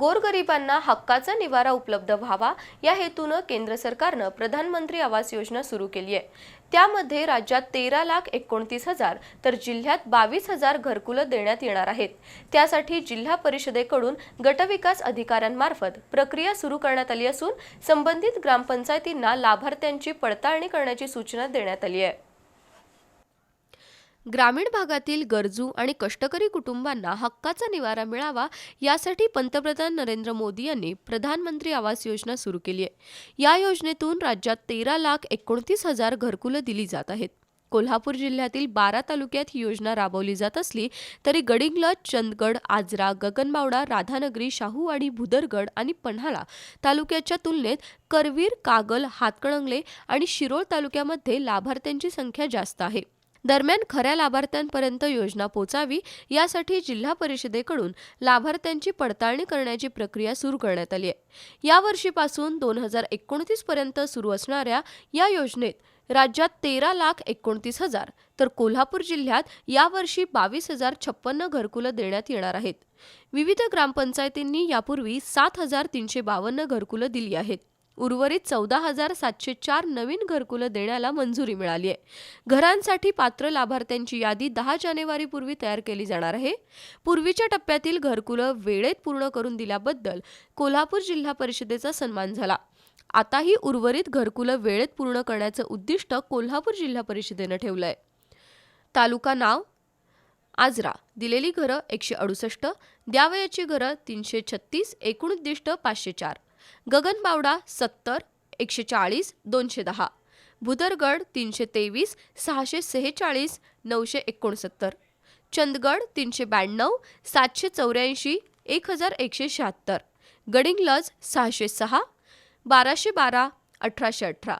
गोरगरिबांना हक्काचा निवारा उपलब्ध व्हावा या हेतूनं केंद्र सरकारनं प्रधानमंत्री आवास योजना सुरू केली आहे. त्यामध्ये राज्यात तेरा लाख एकोणतीस हजार तर जिल्ह्यात बावीस हजार घरकुलं देण्यात येणार आहेत. त्यासाठी जिल्हा परिषदेकडून गटविकास अधिकाऱ्यांमार्फत प्रक्रिया सुरू करण्यात आली असून संबंधित ग्रामपंचायतींना लाभार्थ्यांची पडताळणी करण्याची सूचना देण्यात आली आहे. ग्रामीण भागातील गरजू आणि कष्टकरी कुटुंबांना हक्काचा निवारा मिळावा यासाठी पंतप्रधान नरेंद्र मोदी यांनी प्रधानमंत्री आवास योजना सुरू केली आहे. या योजनेतून राज्यात तेरा लाख एकोणतीस हजार घरकुलं दिली जात आहेत. कोल्हापूर जिल्ह्यातील बारा तालुक्यात ही योजना राबवली जात असली तरी गडिंगलज चंदगड आजरा गगनबावडा राधानगरी शाहूवाडी भुदरगड आणि पन्हाळा तालुक्याच्या तुलनेत करवीर कागल हातकणंगले आणि शिरोळ तालुक्यामध्ये लाभार्थ्यांची संख्या जास्त आहे. दरम्यान खऱ्या लाभार्थ्यांपर्यंत योजना पोचावी यासाठी जिल्हा परिषदेकडून लाभार्थ्यांची पडताळणी करण्याची प्रक्रिया सुरू करण्यात आली आहे. यावर्षीपासून दोन हजार एकोणतीस पर्यंत सुरू असणाऱ्या या योजनेत राज्यात तेरा लाख एकोणतीस हजार तर कोल्हापूर जिल्ह्यात यावर्षी बावीस हजार छप्पन्न घरकुलं देण्यात येणार आहेत. विविध ग्रामपंचायतींनी यापूर्वी सात हजार तीनशे बावन्न घरकुलं दिली आहेत. उर्वरित चौदा हजार सातशे चार नवीन घरकुलं देण्याला मंजुरी मिळाली आहे. घरांसाठी पात्र लाभार्थ्यांची यादी दहा जानेवारीपूर्वी तयार केली जाणार आहे. पूर्वीच्या टप्प्यातील घरकुलं वेळेत पूर्ण करून दिल्याबद्दल कोल्हापूर जिल्हा परिषदेचा सन्मान झाला. आताही उर्वरित घरकुलं वेळेत पूर्ण करण्याचं उद्दिष्ट कोल्हापूर जिल्हा परिषदेनं ठेवलं आहे तालुका नाव आजरा. दिलेली घरं एकशे अडुसष्ट द्यावयाची घरं तीनशे छत्तीस एकूण उद्दिष्ट पाचशे चार. गगनबावडा सत्तर एकशे चाळीस दोनशे दहा भुदरगड तीनशे तेवीस सहाशे सेहेचाळीस नऊशे एकोणसत्तर चंदगड तीनशे ब्याण्णव सातशे चौऱ्याऐंशी एक हजार एकशे शहात्तर गडिंग्लज सहाशे सहा बाराशे बारा अठराशे अठरा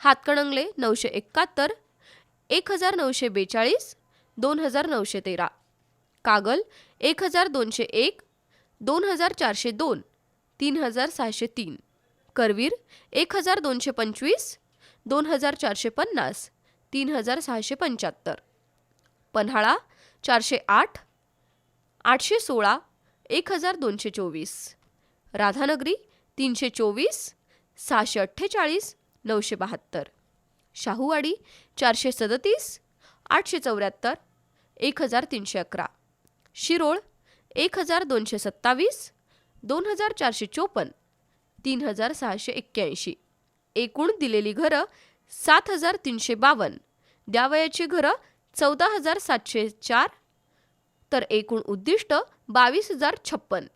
हातकणंगले नऊशे एकाहत्तर एक हजार नऊशे बेचाळीस दोन हजार नऊशे तेरा कागल एक हजार दोनशे एक दोन हजार चारशे दोन तीन हजार सहाशे तीन. करवीर एक हजार दोनशे पंचवीस दोन हजार चारशे पन्नास तीन हजार सहाशे पंच्याहत्तर. पन्हाळा चारशे आठ आठशे सोळा एक हजार दोनशे चोवीस. राधानगरी तीनशे चोवीस सहाशे अठ्ठेचाळीस नऊशे बहात्तर. शाहूवाडी चारशे सदतीस आठशे चौऱ्याहत्तर एक हजार तीनशे अकरा. शिरोळ एक हजार दोनशे सत्तावीस दोन हजार चारशे चोपन्न तीन हजार सहाशे एक्क्याऐंशी. एकूण दिलेली घरं सात हजार तीनशे बावन्न. द्यावयाची घरं चौदा हजार सातशे चार. तर एकूण उद्दिष्ट बावीस हजार छप्पन